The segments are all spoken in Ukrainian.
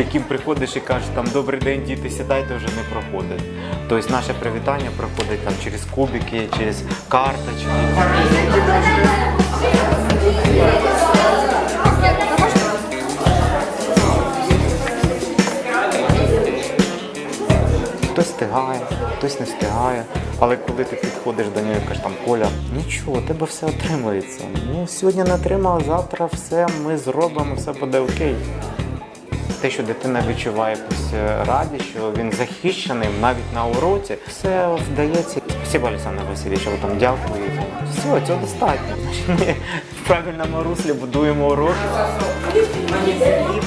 яким приходиш і кажеш, там добрий день, діти, сідайте, вже не проходить. Тобто наше привітання проходить там через кубики, через карточки. Хтось встигає, хтось не встигає. Але коли ти підходиш до нього і кажеш там Коля, нічого, у тебе все отримується. Ну сьогодні не отримав, завтра все ми зробимо, все буде окей. Те, що дитина відчуває якусь е, радість, що він захищений навіть на уроці, все вдається. Спасибо, Олександр Васильович, ви там дякуєте. Все, цього достатньо. Ми в правильному руслі будуємо уроки.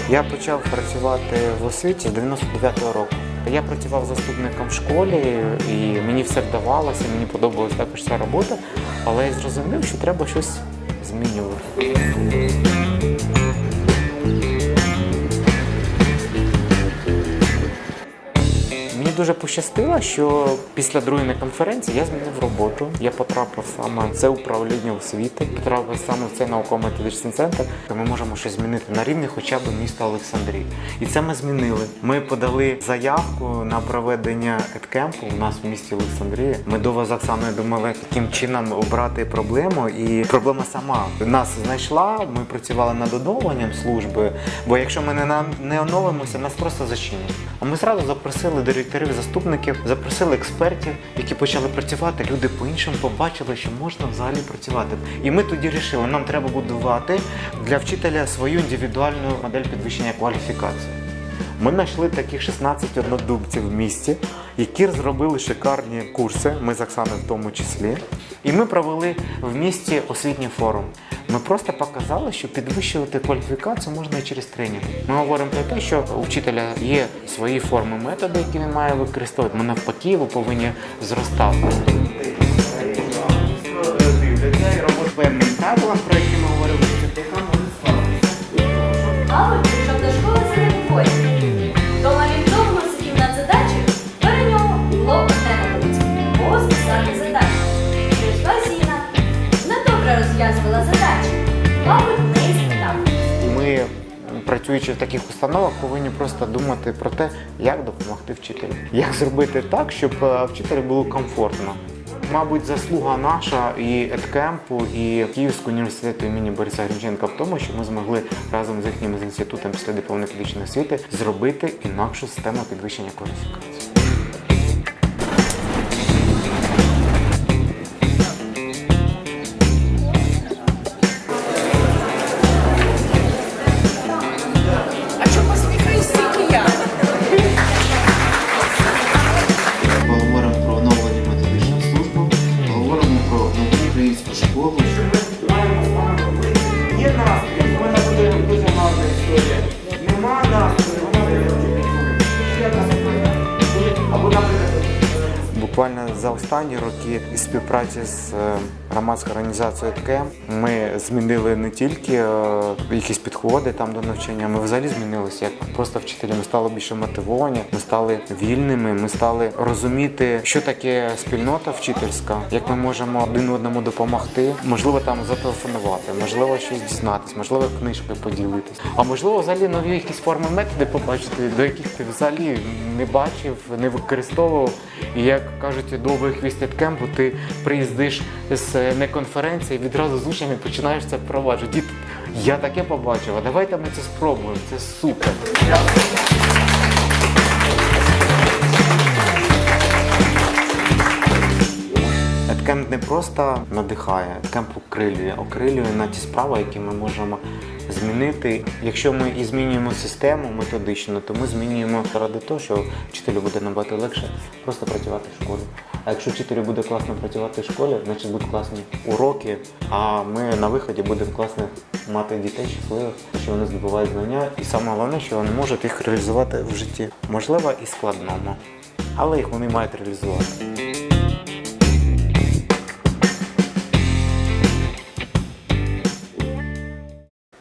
Я почав працювати в освіті з 99-го року. Я працював заступником в школі, і мені все вдавалося, мені подобалась також ця робота, але я зрозумів, що треба щось змінювати. Дуже пощастило, що після другої конференції я змінив роботу. Я потрапив саме в це управління освіти, потрапив саме в цей науково-методичний центр. Ми можемо щось змінити на рівні хоча б міста Олександрії. І це ми змінили. Ми подали заявку на проведення еткемпу у нас в місті Олександрія. Ми довго з Оксаною думали, яким чином обрати проблему. І проблема сама нас знайшла. Ми працювали над оновленням служби. Бо якщо ми не оновимося, нас просто зачинять. А ми зразу запросили директорів, заступників, запросили експертів, які почали працювати. Люди по-іншому побачили, що можна взагалі працювати. І ми тоді вирішили, нам треба будувати для вчителя свою індивідуальну модель підвищення кваліфікації. Ми знайшли таких 16 однодумців в місті, які зробили шикарні курси, ми з Оксаною в тому числі. І ми провели в місті освітній форум. Ми просто показали, що підвищувати кваліфікацію можна і через тренінг. Ми говоримо про те, що у вчителя є свої форми методи, які він має використовувати. Ми навпаки його повинні зростати. Дивляться і Бо задачу. Прийшла Зіна. Недобре розв'язувала задачу. Павло в неї спитав. Ми, працюючи в таких установах, повинні просто думати про те, як допомогти вчителю, як зробити так, щоб е, вчителю було комфортно. Мабуть, заслуга наша і Едкемпу, і Київського університету імені Бориса Грінченка в тому, що ми змогли разом з їхнім інститутом після дипломної освіти зробити інакшу систему підвищення кваліфікації. os corvos Буквально за останні роки співпраці з е, громадською організацією ТКМ ми змінили не тільки е, якісь підходи там до навчання, ми взагалі змінилися як просто вчителі. Ми стали більше мотивовані, ми стали вільними, ми стали розуміти, що таке спільнота вчительська, як ми можемо один одному допомогти, можливо, там зателефонувати, можливо, щось дізнатися, можливо, книжкою поділитися. А можливо, взагалі нові якісь форми методи побачити, до яких ти взагалі не бачив, не використовував. І як кажуть, хвіст від кемпу, ти приїздиш з е, не конференції, відразу з учнями починаєш це впроваджувати. Діти, я таке побачив, а давайте ми це спробуємо. Це супер. Еткемп не просто надихає, еткемп окрилює, окрилює на ті справи, які ми можемо змінити. Якщо ми і змінюємо систему методично, то ми змінюємо ради того, що вчителю буде набагато легше просто працювати в школі. А якщо вчителю буде класно працювати в школі, значить будуть класні уроки, а ми на виході будемо класно мати дітей щасливих, що вони здобувають знання, і саме головне, що вони можуть їх реалізувати в житті. Можливо, і складному, але їх вони мають реалізувати.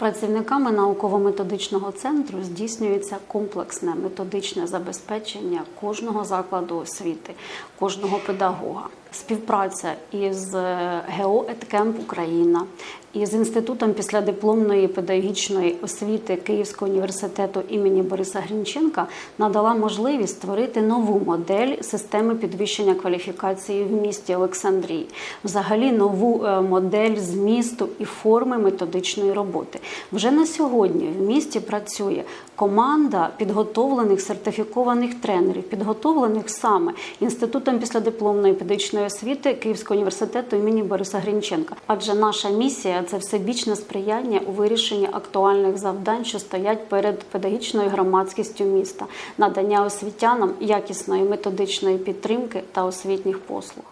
Працівниками науково-методичного центру здійснюється комплексне методичне забезпечення кожного закладу освіти, кожного педагога. Співпраця із е, ГЕО «Еткемп Україна і з інститутом післядипломної педагогічної освіти Київського університету імені Бориса Грінченка надала можливість створити нову модель системи підвищення кваліфікації в місті Олександрії, взагалі нову е, модель змісту і форми методичної роботи. Вже на сьогодні в місті працює команда підготовлених сертифікованих тренерів, підготовлених саме інститутом післядипломної педагогічної освіти Київського університету імені Бориса Грінченка. Адже наша місія це всебічне сприяння у вирішенні актуальних завдань, що стоять перед педагогічною громадськістю міста, надання освітянам якісної методичної підтримки та освітніх послуг.